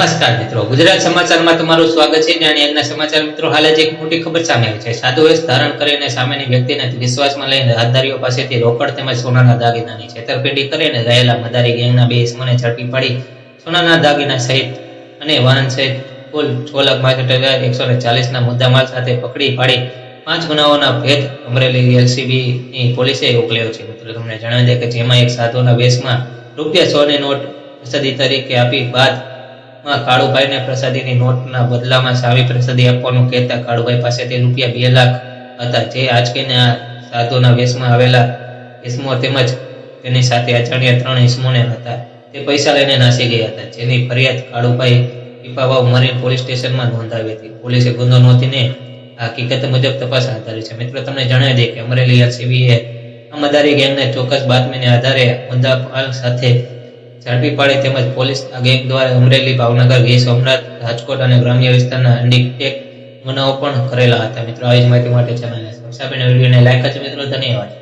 નમસ્કાર મિત્રો. ગુજરાત સમાચારમાં તમારું સ્વાગત છે અને આજના સમાચાર મિત્રો હાલ જ એક મોટી ખબર સામે આવી છે. સાધુ વેશ ધારણ કરીને સામેની વ્યક્તિને વિશ્વાસમાં લઈને રાહદારીઓ પાસેથી રોકડ તેમજ સોનાના દાગીનાની છેતરપિંડી કરીને રહેલા મદારી ગેંગના બે ઇસમોને ઝડપી પાડી સોનાના દાગીના સહિત અને વાહન સહિત કુલ છ લાખ બાસઠ હજાર એકસો ને ચાલીસના મુદ્દામાલ સાથે પકડી પાડી પાંચ ગુનાઓના ભેદ અમરેલી એલસીબી ની પોલીસે ઉકલ્યો છે. મિત્રો, તમને જણાવી દે કે જેમાં એક સાધુના વેશમાં રૂપિયા સો ની નોટ સદી તરીકે આપી બાદ માં કાળુભાઈને પ્રસાદીની નોટના બદલામાં સાવી પ્રસાદી આપવાનું કહેતા કાળુભાઈ પાસેથી રૂપિયા બે લાખ હતા. જે આજકીના સાધુના વેશમાં આવેલા ઇસમો તેમજ તેની સાથે અજાણ્યા ત્રણ ઇસમોને હતા. તે પૈસા લઈને નાસી ગયા હતા. જેની ફરિયાદ કાળુભાઈ પીપાવાવ મરીન પોલીસ સ્ટેશનમાં નોંધાવી હતી. પોલીસે ગુનો નોંધીને આ હકીકત મુજબ તપાસ હાથ ધરી છે. મિત્રો, તમને જણાવી દઈએ કે અમરેલી એલસીબીએ અમદારી મદારી ગેંગને ચોક્કસ બાતમીને આધારે મુદ્દામાલ સાથે ઝડપી પાડી તેમજ પોલીસ ગેંગ દ્વારા અમરેલી ભાવનગર ગીર સોમનાથ, રાજકોટ અને ગ્રામ્ય વિસ્તારના અનેક ગુનાઓ પણ કરેલા હતા. મિત્રો આવી જ માહિતી માટે ચેનલને સબસ્ક્રાઈબ અને વિડીયોને લાઈક કરજો. મિત્રો, ધન્યવાદ.